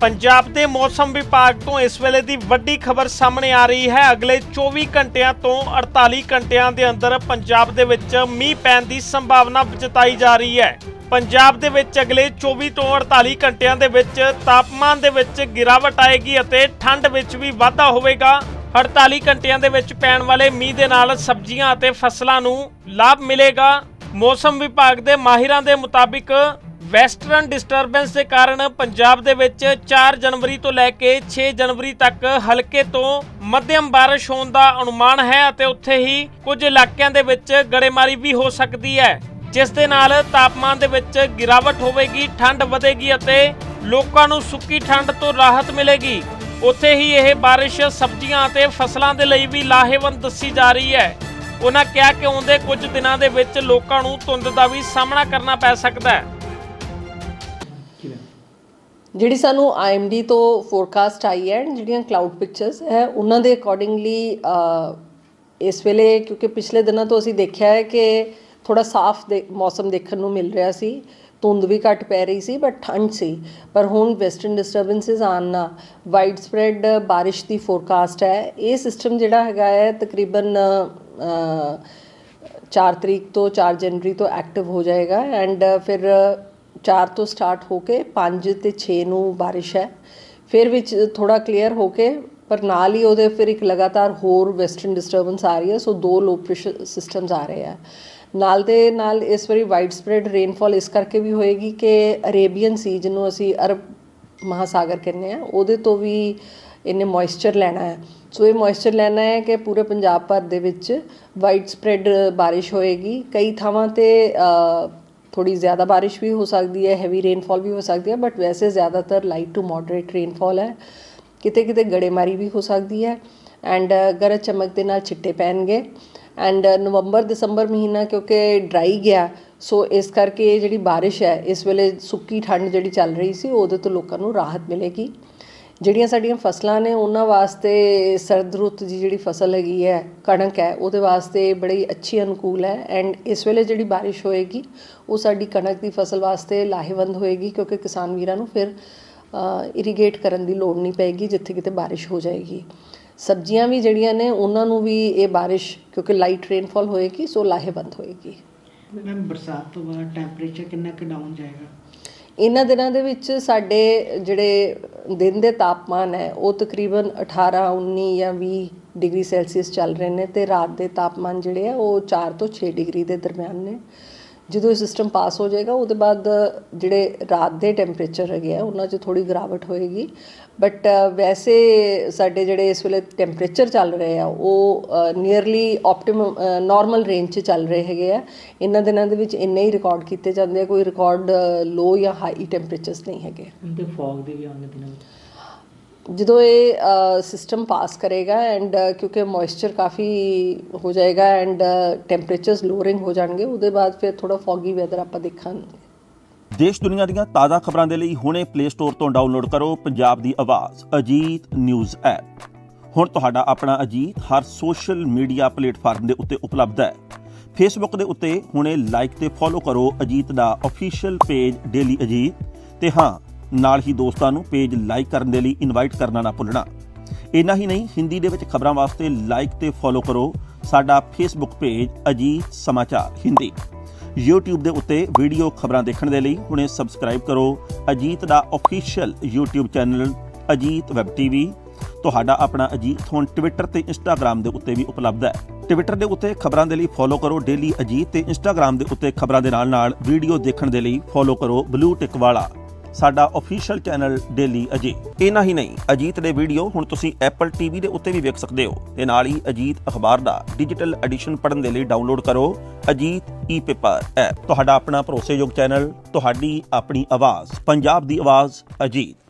ਪੰਜਾਬ ਦੇ ਮੌਸਮ ਵਿਭਾਗ ਤੋਂ ਇਸ ਵੇਲੇ ਦੀ ਵੱਡੀ ਖਬਰ ਸਾਹਮਣੇ ਆ ਰਹੀ ਹੈ। ਅਗਲੇ 24 ਘੰਟਿਆਂ ਤੋਂ 48 ਘੰਟਿਆਂ ਦੇ ਅੰਦਰ ਪੰਜਾਬ ਦੇ ਵਿੱਚ ਮੀਂਹ ਪੈਣ ਦੀ ਸੰਭਾਵਨਾ ਜਤਾਈ ਜਾ ਰਹੀ ਹੈ। ਪੰਜਾਬ ਦੇ ਵਿੱਚ ਅਗਲੇ 24 ਤੋਂ 48 ਘੰਟਿਆਂ ਦੇ ਵਿੱਚ ਤਾਪਮਾਨ ਦੇ ਵਿੱਚ ਗਿਰਾਵਟ ਆਏਗੀ ਅਤੇ ਠੰਡ ਵਿੱਚ ਵੀ ਵਾਧਾ ਹੋਵੇਗਾ। 48 ਘੰਟਿਆਂ ਦੇ ਵਿੱਚ ਪੈਣ ਵਾਲੇ ਮੀਂਹ ਦੇ ਨਾਲ ਸਬਜ਼ੀਆਂ ਅਤੇ ਫਸਲਾਂ ਨੂੰ ਲਾਭ ਮਿਲੇਗਾ। ਮੌਸਮ ਵਿਭਾਗ ਦੇ ਮਾਹਿਰਾਂ ਦੇ ਮੁਤਾਬਿਕ ਵੈਸਟਰਨ ਡਿਸਟਰਬੈਂਸ ਦੇ ਕਾਰਨ ਪੰਜਾਬ ਦੇ ਵਿੱਚ 4 ਜਨਵਰੀ ਤੋਂ ਲੈ ਕੇ 6 ਜਨਵਰੀ ਤੱਕ ਹਲਕੇ ਤੋਂ ਮੱਧਮ ਬਾਰਿਸ਼ ਹੋਣ ਦਾ ਅਨੁਮਾਨ ਹੈ ਅਤੇ ਉੱਥੇ ਹੀ ਕੁਝ ਇਲਾਕਿਆਂ ਦੇ ਵਿੱਚ ਗੜੇਮਾਰੀ ਵੀ ਹੋ ਸਕਦੀ ਹੈ, ਜਿਸ ਦੇ ਨਾਲ ਤਾਪਮਾਨ ਦੇ ਵਿੱਚ ਗਿਰਾਵਟ ਹੋਵੇਗੀ, ਠੰਡ ਵਧੇਗੀ ਅਤੇ ਲੋਕਾਂ ਨੂੰ ਸੁੱਕੀ ਠੰਡ ਤੋਂ ਰਾਹਤ ਮਿਲੇਗੀ। ਉੱਥੇ ਹੀ ਇਹ ਬਾਰਿਸ਼ ਸਬਜ਼ੀਆਂ ਅਤੇ ਫਸਲਾਂ ਦੇ ਲਈ ਵੀ ਲਾਹੇਵੰਦ ਦੱਸੀ ਜਾ ਰਹੀ ਹੈ। ਉਹਨਾਂ ਕਿਹਾ ਕਿ ਆਉਂਦੇ ਕੁਝ ਦਿਨਾਂ ਦੇ ਵਿੱਚ ਲੋਕਾਂ ਨੂੰ ਧੁੰਦ ਦਾ ਵੀ ਸਾਹਮਣਾ ਕਰਨਾ ਪੈ ਸਕਦਾ ਹੈ। ਜਿਹੜੀ ਸਾਨੂੰ IMD ਤੋਂ ਫੋਰਕਾਸਟ ਆਈ ਹੈ ਜਿਹੜੀਆਂ ਕਲਾਊਡ ਪਿਕਚਰਸ ਹੈ ਉਹਨਾਂ ਦੇ ਅਕੋਰਡਿੰਗਲੀ ਇਸ ਵੇਲੇ ਕਿਉਂਕਿ ਪਿਛਲੇ ਦਿਨਾਂ ਤੋਂ ਅਸੀਂ ਦੇਖਿਆ ਹੈ ਕਿ ਥੋੜਾ ਸਾਫ਼ ਦੇ ਮੌਸਮ ਦੇਖਣ ਨੂੰ ਮਿਲ ਰਿਹਾ ਸੀ ਧੁੰਦ ਵੀ ਘੱਟ ਪੈ ਰਹੀ ਸੀ ਬਟ ਠੰਡ ਸੀ। ਪਰ ਹੁਣ ਵੈਸਟਰਨ ਡਿਸਟਰਬੈਂਸਸ ਆਉਣ ਨਾਲ ਵਾਈਡ ਸਪਰੈਡ ਬਾਰਿਸ਼ ਦੀ ਫੋਰਕਾਸਟ ਹੈ। ਇਹ ਸਿਸਟਮ ਜਿਹੜਾ ਹੈਗਾ ਹੈ ਤਕਰੀਬਨ ਅ, 4 ਤਰੀਕ ਤੋਂ 4 ਜਨਵਰੀ ਤੋਂ ਐਕਟਿਵ ਹੋ ਜਾਏਗਾ ਐਂਡ ਫਿਰ 4 ਤੋਂ ਸਟਾਰਟ ਹੋ ਕੇ 5 ਤੇ 6 ਨੂੰ ਬਾਰਿਸ਼ ਹੈ। ਫਿਰ ਵਿੱਚ ਥੋੜਾ ਕਲੀਅਰ ਹੋ ਕੇ, ਪਰ ਨਾਲ ਹੀ ਉਹਦੇ ਫਿਰ ਇੱਕ ਲਗਾਤਾਰ ਹੋਰ ਵੈਸਟਰਨ ਡਿਸਟਰਬੈਂਸ ਆ ਰਹੀ ਹੈ, ਸੋ ਦੋ ਲੋ ਪ੍ਰੈਸ਼ਰ ਸਿਸਟਮਸ ਆ ਰਹੇ ਆ ਨਾਲ ਦੇ ਨਾਲ ਇਸ ਵਾਰੀ ਵਾਈਡ ਸਪਰੈਡ ਰੇਨਫਾਲ ਇਸ ਕਰਕੇ ਵੀ ਹੋਏਗੀ ਕਿ ਅਰੇਬੀਅਨ ਸੀ ਜਿਹਨੂੰ ਅਸੀਂ ਅਰਬ ਮਹਾਸਾਗਰ ਕਹਿੰਦੇ ਆ ਉਹਦੇ ਤੋਂ ਵੀ ਇਹਨੇ ਮੋਇਸਚਰ ਲੈਣਾ ਹੈ। ਸੋ ਇਹ ਮੋਇਸਚਰ ਲੈਣਾ ਹੈ ਕਿ ਪੂਰੇ ਪੰਜਾਬ ਭਰ ਦੇ ਵਿੱਚ ਵਾਈਡ ਸਪਰੈਡ ਬਾਰਿਸ਼ ਹੋਏਗੀ। ਕਈ ਥਾਵਾਂ ਤੇ ਥੋੜੀ ਜ਼ਿਆਦਾ ਬਾਰਿਸ਼ ਵੀ ਹੋ ਸਕਦੀ ਹੈ ਹੈਵੀ ਰੇਨਫਾਲ ਵੀ ਹੋ ਸਕਦੀ ਹੈ ਬਟ ਵੈਸੇ ਜ਼ਿਆਦਾਤਰ ਲਾਈਟ ਟੂ ਮੋਡਰੇਟ ਰੇਨਫਾਲ ਹੈ। ਕਿਤੇ ਕਿਤੇ ਗੜੇਮਾਰੀ ਵੀ ਹੋ ਸਕਦੀ ਹੈ ਐਂਡ ਗਰਜ ਚਮਕ ਦੇ ਨਾਲ ਛਿੱਟੇ ਪੈਣਗੇ। ਐਂਡ ਨਵੰਬਰ, ਦਸੰਬਰ ਮਹੀਨਾ ਕਿਉਂਕਿ ਡਰਾਈ ਗਿਆ ਸੋ ਇਸ ਕਰਕੇ ਇਹ ਜਿਹੜੀ ਬਾਰਿਸ਼ ਹੈ, ਇਸ ਵੇਲੇ ਸੁੱਕੀ ਠੰਡ ਜਿਹੜੀ ਚੱਲ ਰਹੀ ਸੀ, ਉਹਦੇ ਤੋਂ ਲੋਕਾਂ ਨੂੰ ਰਾਹਤ ਮਿਲੇਗੀ। ਜਿਹੜੀਆਂ ਸਾਡੀਆਂ ਫਸਲਾਂ ਨੇ, ਉਹਨਾਂ ਵਾਸਤੇ ਸਰਦ ਰੁੱਤ ਦੀ ਜਿਹੜੀ ਫਸਲ ਹੈਗੀ ਹੈ, ਕਣਕ ਹੈ, ਉਹਦੇ ਵਾਸਤੇ ਬੜੀ ਅੱਛੀ ਅਨੁਕੂਲ ਹੈ ਐਂਡ ਇਸ ਵੇਲੇ ਜਿਹੜੀ ਬਾਰਿਸ਼ ਹੋਏਗੀ, ਉਹ ਸਾਡੀ ਕਣਕ ਦੀ ਫਸਲ ਵਾਸਤੇ ਲਾਹੇਵੰਦ ਹੋਏਗੀ ਕਿਉਂਕਿ ਕਿਸਾਨ ਵੀਰਾਂ ਨੂੰ ਫਿਰ ਇਰੀਗੇਟ ਕਰਨ ਦੀ ਲੋੜ ਨਹੀਂ ਪਏਗੀ ਜਿੱਥੇ ਕਿਤੇ ਬਾਰਿਸ਼ ਹੋ ਜਾਏਗੀ। ਸਬਜ਼ੀਆਂ ਵੀ ਜਿਹੜੀਆਂ ਨੇ, ਉਹਨਾਂ ਨੂੰ ਵੀ ਇਹ ਬਾਰਿਸ਼ ਕਿਉਂਕਿ ਲਾਈਟ ਰੇਨਫਾਲ ਹੋਏਗੀ, ਸੋ ਲਾਹੇਵੰਦ ਹੋਏਗੀ। ਮੈਮ ਬਰਸਾਤ ਤੋਂ ਬਾਅਦ ਟੈਂਪਰੇਚਰ ਕਿੰਨਾ ਕੁ ਡਾਊਨ ਜਾਏਗਾ? ਇਹਨਾਂ ਦਿਨਾਂ ਦੇ ਵਿੱਚ ਸਾਡੇ ਜਿਹੜੇ ਦਿਨ ਦੇ ਤਾਪਮਾਨ ਹੈ, ਉਹ ਤਕਰੀਬਨ 18 19 ਜਾਂ 20 ਡਿਗਰੀ ਸੈਲਸੀਅਸ ਚੱਲ ਰਹੇ ਨੇ ਤੇ ਰਾਤ ਦੇ ਤਾਪਮਾਨ ਜਿਹੜੇ ਆ, ਉਹ 4 ਤੋਂ 6 ਡਿਗਰੀ ਦੇ ਦਰਮਿਆਨ ਨੇ। ਜਦੋਂ ਇਹ ਸਿਸਟਮ ਪਾਸ ਹੋ ਜਾਏਗਾ, ਉਹਦੇ ਬਾਅਦ ਜਿਹੜੇ ਰਾਤ ਦੇ ਟੈਂਪਰੇਚਰ ਹੈਗੇ ਆ, ਉਹਨਾਂ 'ਚ ਥੋੜੀ ਗਿਰਾਵਟ ਹੋਏਗੀ। ਬਟ ਵੈਸੇ ਸਾਡੇ ਜਿਹੜੇ ਇਸ ਵੇਲੇ ਟੈਂਪਰੇਚਰ ਚੱਲ ਰਹੇ ਆ, ਉਹ ਨੀਅਰਲੀ ਆਪਟੀਮਮ ਨਾਰਮਲ ਰੇਂਜ 'ਚ ਚੱਲ ਰਹੇ ਹੈਗੇ ਆ। ਇਹਨਾਂ ਦਿਨਾਂ ਦੇ ਵਿੱਚ ਇੰਨੇ ਹੀ ਰਿਕਾਰਡ ਕੀਤੇ ਜਾਂਦੇ ਆ, ਕੋਈ ਰਿਕਾਰਡ ਲੋ ਜਾਂ ਹਾਈ ਟੈਂਪਰੇਚਰਸ ਨਹੀਂ ਹੈਗੇ। ਹੁਣ ਤੇ ਫੌਗ ਦੇ ਵੀ ਆਉਣ ਦੇ ਦਿਨਾਂ ਵਿੱਚ। ਜਦੋਂ ਇਹ ਸਿਸਟਮ ਪਾਸ ਕਰੇਗਾ ਐਂਡ ਕਿਉਂਕਿ ਮੋਇਸਚਰ ਕਾਫੀ ਹੋ ਜਾਏਗਾ ਐਂਡ ਟੈਂਪਰੇਚਰਸ ਲੋਅਰਿੰਗ ਹੋ ਜਾਣਗੇ, ਉਹਦੇ ਬਾਅਦ ਫਿਰ ਥੋੜਾ ਫੌਗੀ ਵੈਦਰ ਆਪਾਂ ਦੇਖਾਂਗੇ। ਦੇਸ਼ ਦੁਨੀਆ ਦੀਆਂ ਤਾਜ਼ਾ ਖਬਰਾਂ ਦੇ ਲਈ ਹੁਣੇ ਪਲੇ ਸਟੋਰ ਤੋਂ ਡਾਊਨਲੋਡ ਕਰੋ ਪੰਜਾਬ ਦੀ ਆਵਾਜ਼, ਅਜੀਤ ਨਿਊਜ਼ ਐਪ। ਹੁਣ ਤੁਹਾਡਾ ਆਪਣਾ ਅਜੀਤ ਹਰ ਸੋਸ਼ਲ ਮੀਡੀਆ ਪਲੇਟਫਾਰਮ ਦੇ ਉੱਤੇ ਉਪਲਬਧ ਹੈ। ਫੇਸਬੁੱਕ ਦੇ ਉੱਤੇ ਹੁਣੇ ਲਾਈਕ ਤੇ ਫੋਲੋ ਕਰੋ ਅਜੀਤ ਦਾ ਅਫੀਸ਼ੀਅਲ ਪੇਜ ਡੇਲੀ ਅਜੀਤ ਤੇ ਹਾਂ ਨਾਲ ਹੀ ਦੋਸਤਾਂ ਨੂੰ ਪੇਜ ਲਾਈਕ ਕਰਨ ਦੇ ਲਈ ਇਨਵਾਈਟ ਕਰਨਾ ਨਾ ਭੁੱਲਣਾ। ਇੰਨਾ ਹੀ ਨਹੀਂ, ਹਿੰਦੀ ਦੇ ਵਿੱਚ ਖਬਰਾਂ ਵਾਸਤੇ ਲਾਈਕ ਤੇ ਫੋਲੋ ਕਰੋ ਸਾਡਾ ਫੇਸਬੁੱਕ ਪੇਜ ਅਜੀਤ ਸਮਾਚਾਰ ਹਿੰਦੀ। YouTube ਦੇ ਉੱਤੇ ਵੀਡੀਓ ਖਬਰਾਂ ਦੇਖਣ ਦੇ ਲਈ ਹੁਣੇ ਸਬਸਕ੍ਰਾਈਬ ਕਰੋ ਅਜੀਤ ਦਾ official YouTube channel Ajit web TV ਤੁਹਾਡਾ ਆਪਣਾ ਅਜੀਤ ਹੁਣ ਟਵਿੱਟਰ ਤੇ ਇੰਸਟਾਗ੍ਰam ਦੇ ਉੱਤੇ ਵੀ ਉਪਲਬਧ ਹੈ। ਟਵਿੱਟਰ ਦੇ ਉੱਤੇ ਖਬਰਾਂ ਦੇ ਲਈ ਫੋਲੋ ਕਰੋ ਡੇਲੀ ਅਜੀਤ ਤੇ ਇੰਸਟਾਗ੍ਰam ਦੇ ਉੱਤੇ ਖਬਰਾਂ ਦੇ ਨਾਲ ਨਾਲ ਵੀਡੀਓ ਦੇਖਣ ਦੇ ਲਈ ਫੋਲੋ ਕਰੋ ਬਲੂ ਟਿਕ ਵਾਲਾ। ਸਾਡਾ ਅਫੀਸ਼ੀਅਲ ਚੈਨਲ ਡੇਲੀ ਅਜੀਤ ਇਹਨਾਂ ਹੀ ਨਹੀਂ, ਅਜੀਤ ਦੇ ਵੀਡੀਓ ਹੁਣ ਤੁਸੀਂ ਐਪਲ ਟੀਵੀ ਦੇ ਉੱਤੇ ਵੀ ਵੇਖ ਸਕਦੇ ਹੋ। ਤੇ ਨਾਲ ਹੀ ਅਜੀਤ ਅਖਬਾਰ ਦਾ ਡਿਜੀਟਲ ਐਡੀਸ਼ਨ ਪੜ੍ਹਨ ਦੇ ਲਈ ਡਾਊਨਲੋਡ ਕਰੋ ਅਜੀਤ ਈ-ਪੇਪਰ ਐਪ ਤੁਹਾਡਾ ਆਪਣਾ ਭਰੋਸੇਯੋਗ ਚੈਨਲ ਤੁਹਾਡੀ ਆਪਣੀ ਆਵਾਜ਼, ਪੰਜਾਬ ਦੀ ਆਵਾਜ਼ ਅਜੀਤ।